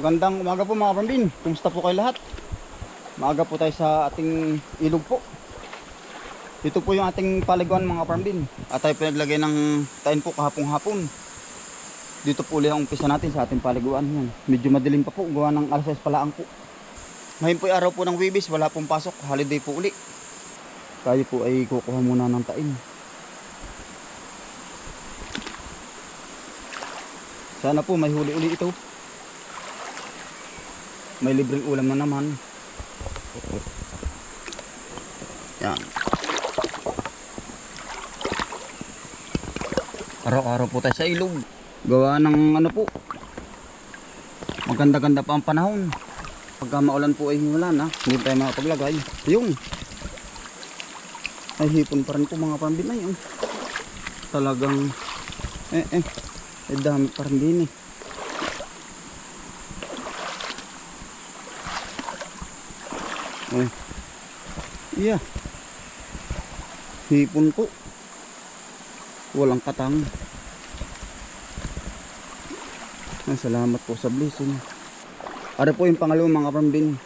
Magandang umaga po mga pambin. Kumusta po kayo lahat? Maaga po tayo sa ating ilog po. Ito po yung ating paliguan mga pambin. At tayo pinaglagay ng tain po kahapong hapon. Dito po ulit ang umpisa natin sa ating paliguan. Yan. Medyo madilim pa po. Gawa ng alas 6 palaang po. Ngayon po araw po ng Wibis. Wala pong pasok. Holiday po uli. Tayo po ay kukuha muna ng tain. Sana po may huli uli ito. May libreng ulam na naman. Yan. Araw-araw po tayo sa ilog. Gawa ng ano po. Maganda-ganda pa ang panahon. Pagka maulan po ay wala na. Hindi tayo makapaglagay. Yung. Ay hipon pa rin po mga pambinay. Oh. Talagang eh eh. Eh dami pa rin din. Eh. Yeah. Hipon po. Walang katang. Ay, salamat po sa blessing. Ara po yung pangalawang mga pambin.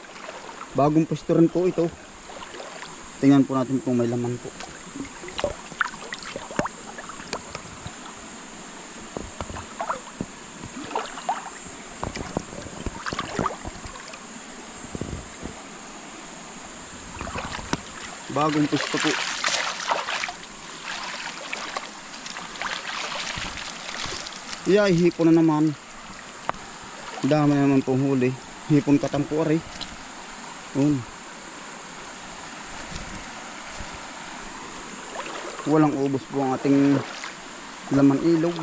Bagong pwesto rin po ito. Tingnan po natin kung may laman po. Bagong pwesto po. Yeah, hipon na naman. Dami naman pong huli. Hipon katampo ari. Yun. Walang ubos po ang ating laman ilog.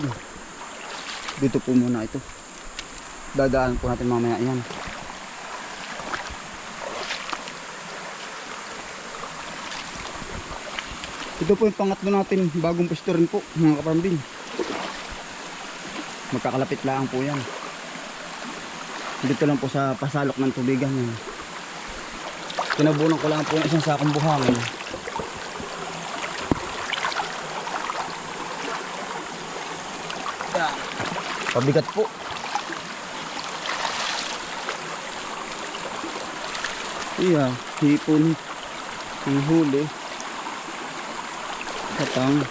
Dito po muna ito. Dadaan po natin mamaya yan. Ito po yung pangatlo natin, bagong pwesto rin po, mga kapambing. Magkakalapit lang po yan. Dito lang po sa pasalok ng tubigan yan. Kinabunan ko lang po yung isang sakong buhangin. Pabigat po. Iya, hipon. Ang huli. Katang.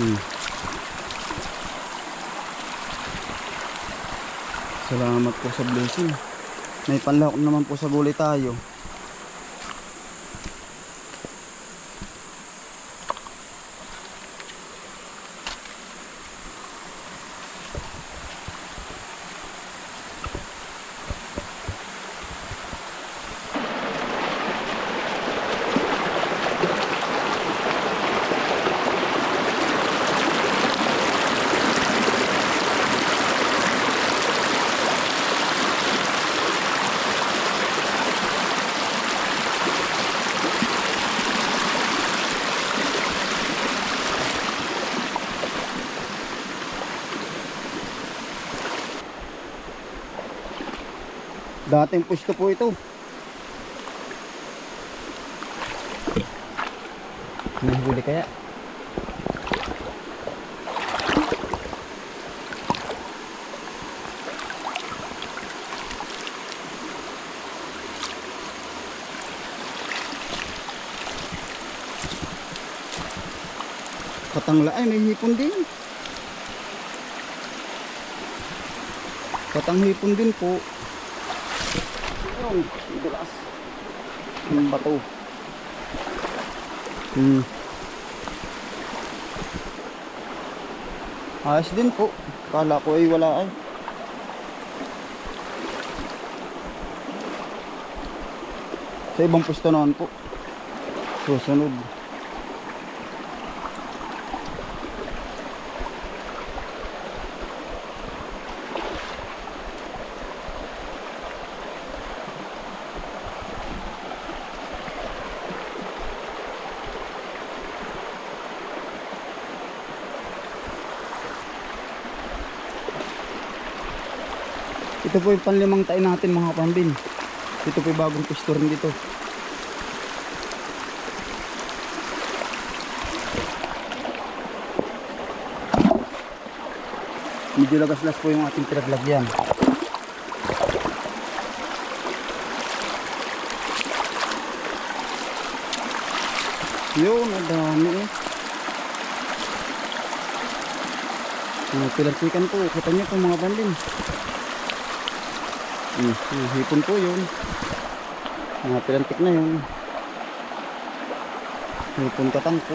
Hmm. Salamat po sa blessing. May panlahok naman po sa gulay tayo. Dating pwesto po ito. May huli kaya? Katangla ay may hipon din. Katang hipon din po. Yung dulas. Yung bato. Hmm. Ayos din po. Kala ko ay wala ay. Sa ibang pwesto naman po. Susunod. Ito po yung panlimang tain natin mga pambin. Ito po yung bagong pwesto rin dito. Medyo lagas-las po yung ating pinaglagyan. Yun, ang dami eh. Mga pilantikan po. Kita niyo po mga banding. Hmm, hipon po yun. Mga pilantik na yun. Hipon katang po.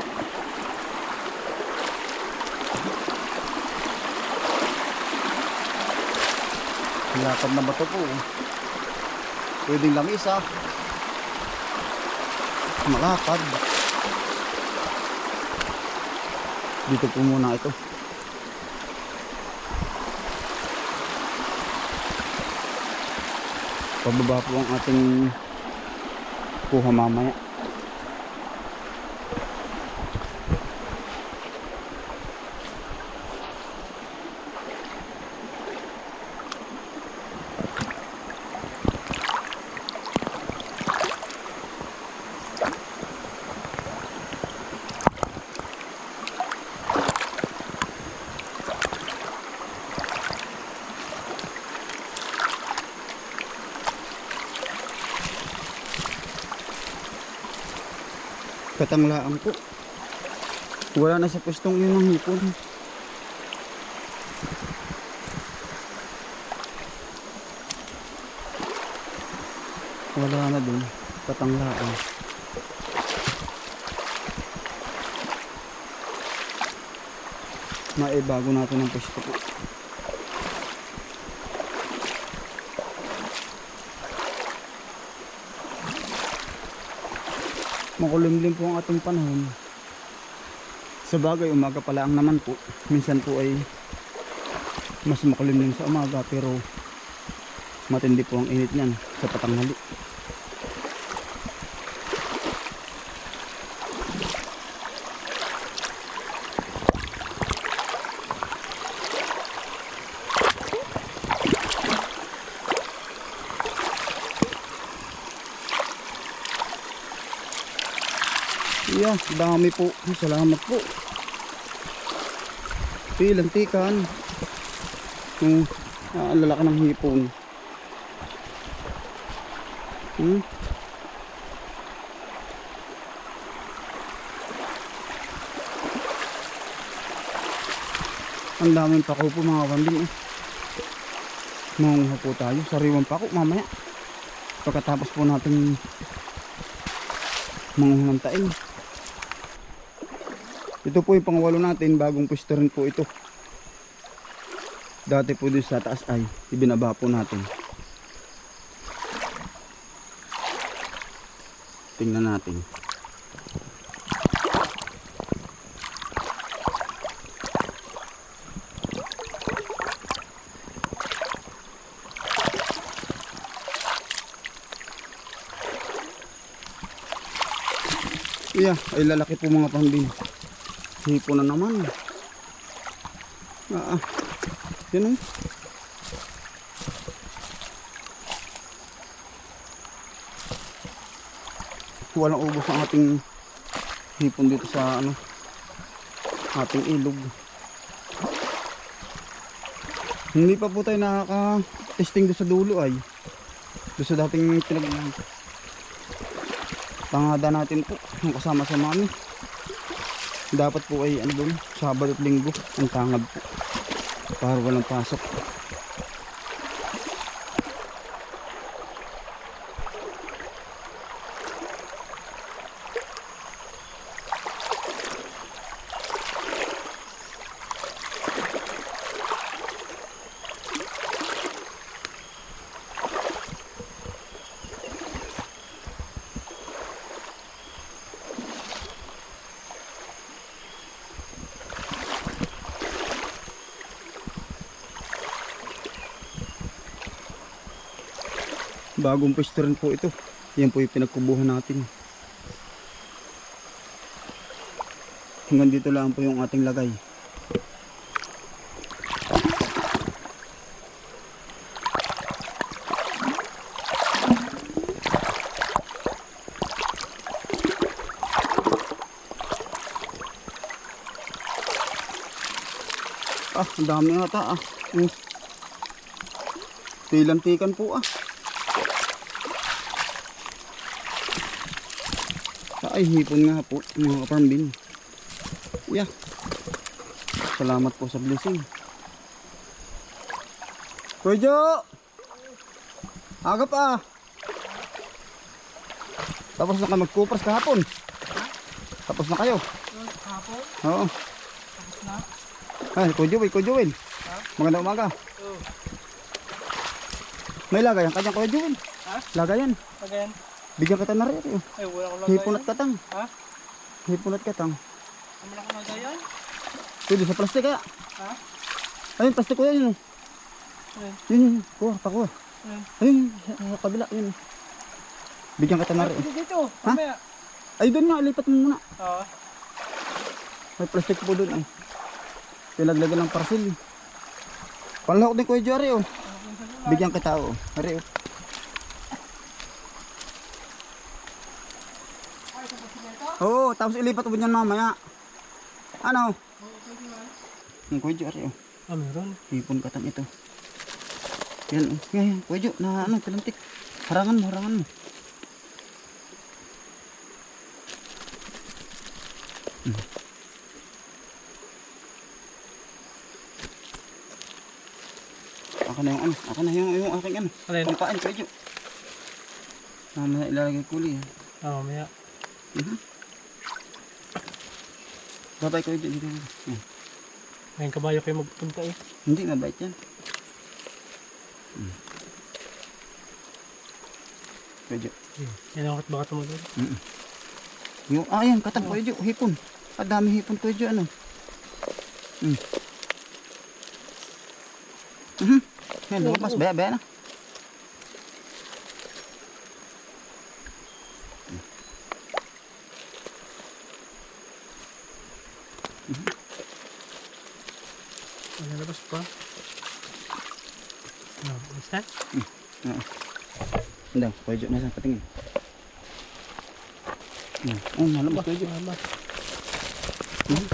Lakad na bato po. Pwedeng lamisa. Malakad. Dito po muna ito. Pababa po ang ating kuha mamaya. Katanglaan po. Wala na sa pwestong yun ng hipon. Wala na dun. Katanglaan. Maibago natin ang pwesto po. Makulimlim po ang ating panahon. Sa bagay umaga pa lang naman po. Minsan po ay mas makulimlim sa umaga pero matindi po ang init niyan sa patanghali Dami po. Salamat po. Pilantikan. Hmm, ah, lalaki ng hipon. Hmm. Ang daming pako po mga kambing eh. Mangunguha po tayo. Sariwang pako mamaya. Pagkatapos po natin mangunguha ng taing. Ito po yung pangwalo natin, bagong pwesto rin po ito. Dati po doon sa taas ay ibinaba po natin. Tingnan natin. Yeah, ay lalaki po mga pambing. Hipo na naman. Ah, ah. Yan oh. Walang ubos ang ating hipon dito sa ano ating ilog. Hindi pa po tayo nakaka-testing doon sa dulo ay. Doon sa dating pinag pangada natin po kasama sa mami dapat po ay ano doon Sabado at Linggo ang tangad po. Para walang pasok bagong pwesto rin po ito yan po yung pinagkubuhan natin hanggang dito lang po yung ating lagay Ah, dami ata ah. Mm. Tilantikan po ah. Ay, hipon nga po mga kaparmbin. Yeah. Salamat po sa blessing. Kuya Jo! Aga pa ah. Tapos na kayo magkupras kahapon. Tapos na kayo. Hapon? Oo. Tapos na? Ay, Kuya Joel, Kuya Joel. Magandang umaga. Oo. May lagayan ka dyan, Kuya Joel. Ha? Lagayan. Again? Bigyan kita na rin. eh. Ay, wala ko lagay. Hipon at katang. Ha? Hipon at katang. Wala ko lagay yan? Pwede sa plastic kaya. Ha? Ayun, plastic ko yan. Yun. Ayun. Yun, yun. Kuha, pakuha. Ayun. Ayun, sa, kabila. Yun. Bigyan kita na rin. Dito, dito. Mamaya. Ay, doon nga. Lipat mo muna. Oo. May plastic po doon. Eh. Pinaglagan ng parcel. Panlahok din Kuya Jory. Oh. Bigyan kita. Oh. Ari, oh. Oo, tapos ilipat mo dyan mamaya. Ano? Yung Kuya Jory. Oh. Ah, meron. Hipon katang ito. Yan, oh. Yan, yan. Jo, na ano, pilantik. Harangan mo, harangan mo. Hmm. Ako na yung ano, ako na yung, yung aking ano. Alin? Pampain, Kuya Jo. Mamaya ilalagay kuli. Eh. Ah, mamaya. Mhm. Babay Kuya Jo, dito. Yan. Ngayon kabayo kayo magpunta eh. Hindi, mabait yan. Hmm. Kuya Jo. Yan ang baka tumalun. Mm Yung, ah, yan, katang Kuya Jo, hipon. Ang dami hipon Kuya Jo, ano. Mm. Mhm. Yan, lumabas, baya, baya na. Ano labas pa? Ah, basta? Oo. Hindi, Kuya Jo, nasa patingin. Oh, malabas Kuya Jo. Mama. Mhm.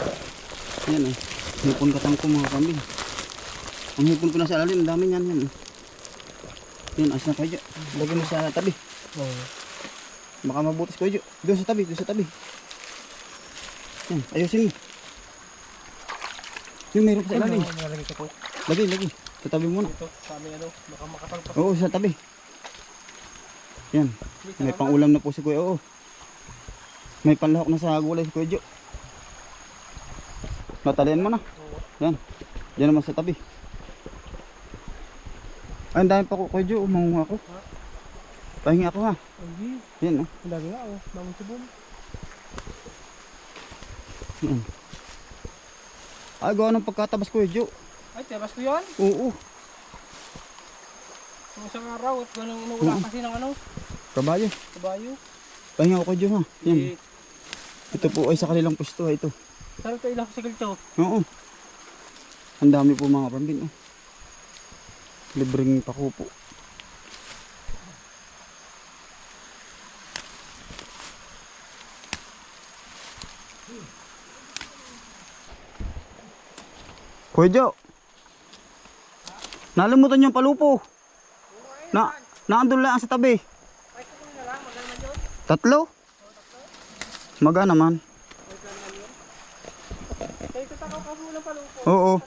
Yan eh. Hipon katang ko mga kambing. Ang hipon ko na sa alalim, dami yan. Yan, eh. yan as na Kuya. Lagyan mo sa tabi. Oo. Baka mabutis Kuya Jo. Doon sa tabi, doon sa tabi. Yan, ayusin mo. Yung pa sa ilalim. Lagi, lagi. Sa tabi muna. Dito, sa amin ano, baka makapagpas. Oo, sa tabi. Yan. May pangulam na po si Kuya. Oo. May panlahok na sa gulay si Kuya Jo. Natalian mo na. Yan. Yan naman sa tabi. Ay, dami pa ko Kuya Jo. Umangunga ako. Pahingi ako ha. Yan oh. ang dami nga oh. Daming tubon. Yan. Ay, gawa ng pagkatabas Kuya Jo. Ay, tebas ko yan. Oo. Yung isang araw at ganun inuula kasi ng ano, Kabayo. kabayo. Pahingi ako Kuya Jo ha. Yan. Ito po ay sa kanilang pwesto ha. Ito. Saan ito ilang sigil to? Oo. Ang dami po mga pambin. Oh. Libreng pakupo. Kuya Jo. Nalimutan yung palupo. Na, naandun lang sa tabi. Ay, kukunin na lang, maganda yun. Tatlo? Maga naman. Oo. Eh.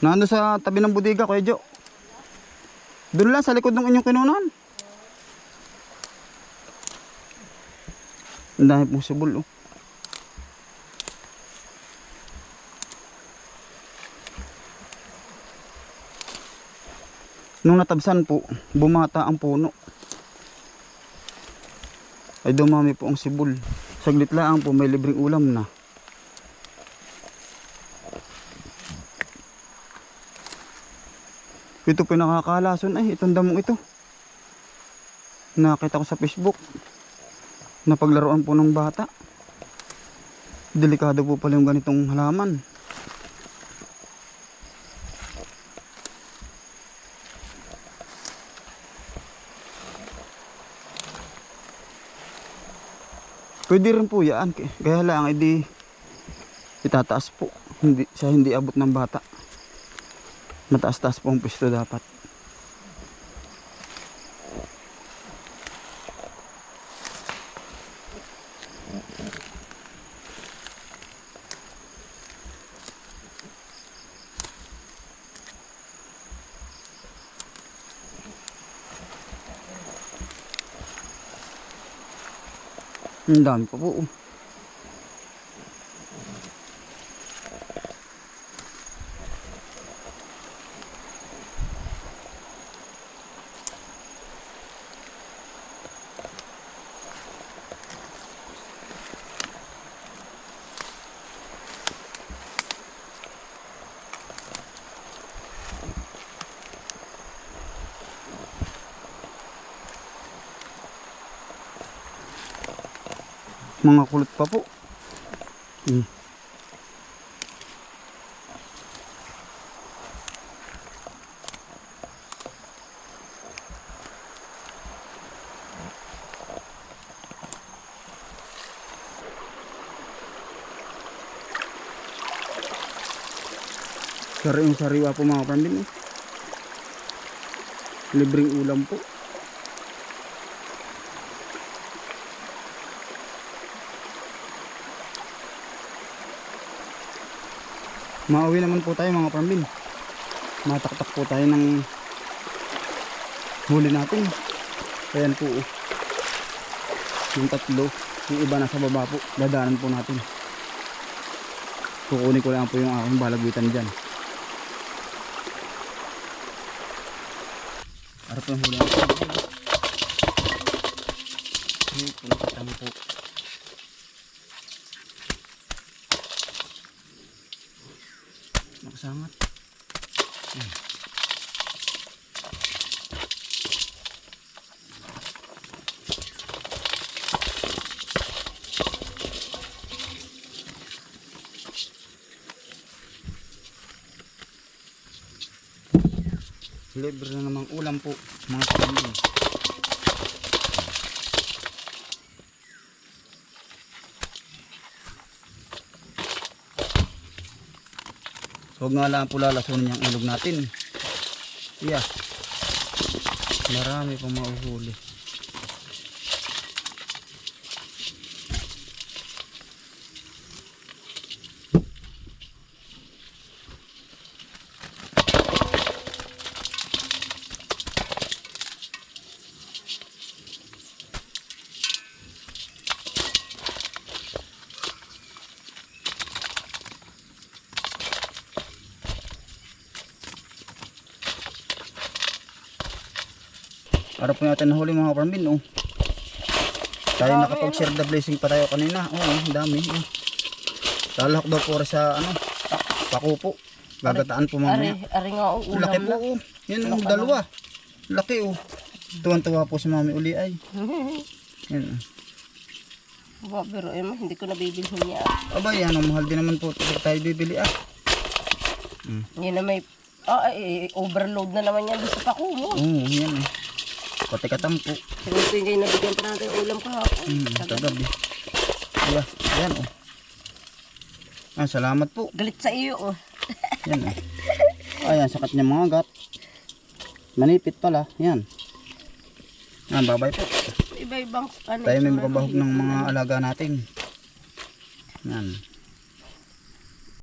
Nando sa tabi ng budiga, Kuya Jo. Doon lang sa likod ng inyong kinunan. Ang dami pong sibol, oh. Nung natabsan po, bumata ang puno. Ay dumami po ang sibol. Saglit lang po, may libreng ulam na. Ito pinakakalason ay itong damong ito. Nakita ko sa Facebook. Napaglaruan po ng bata. Delikado po pala yung ganitong halaman. Pwede rin po yan. Kaya lang, edi itataas po. hindi, siya hindi abot ng bata. Mataas-taas po ang pwesto dapat. Ang dami pa po. Mga kulot pa po. Hmm. Sari yung sariwa po mga pambin. Eh. Libreng ulam po. Mauwi naman po tayo mga pambin. Mataktak po tayo ng huli natin. Ayan po. oh. Yung tatlo. Yung iba nasa baba po. Dadaanan po natin. Kukunin ko lang po yung aking balagwitan dyan. Para po yung huli natin. Ay, punta po. Nakasangat. Hmm. Libre na namang ulam po, mga pamilya. Huwag nga lang po lalasunin yung ilog natin. Yeah. Marami pang mauhuli. Para po natin nahuli mga parmin, oh. Tayo nakapag-share the blessing pa tayo kanina. Oh, dami. Oh. Talak daw po sa ano, pako po. Gagataan po mamaya. Ari, ari nga o ulam Laki po, oh. Yan ang dalawa. Laki, oh. Tuwan-tuwa po si mami uli ay. Yan, oh. Ba, pero eh, hindi ko nabibilhin niya. Aba, yan, ang mahal din naman po tayo bibili ah. Yan na may, ah, eh, overload na naman yan sa pako mo. Oo, yan eh. Pati katampo. Ito yung kayo nabigyan pa natin ulam kahapon. Hmm, kagabi. Yeah, yan oh. Ah, salamat po. Galit sa iyo, oh. Yan oh. Ayan, sakat niya mga gat. Manipit pala. Yan. Yan, babay po. Iba-ibang, ano, Tayo may ng ng mga alaga natin. Yan.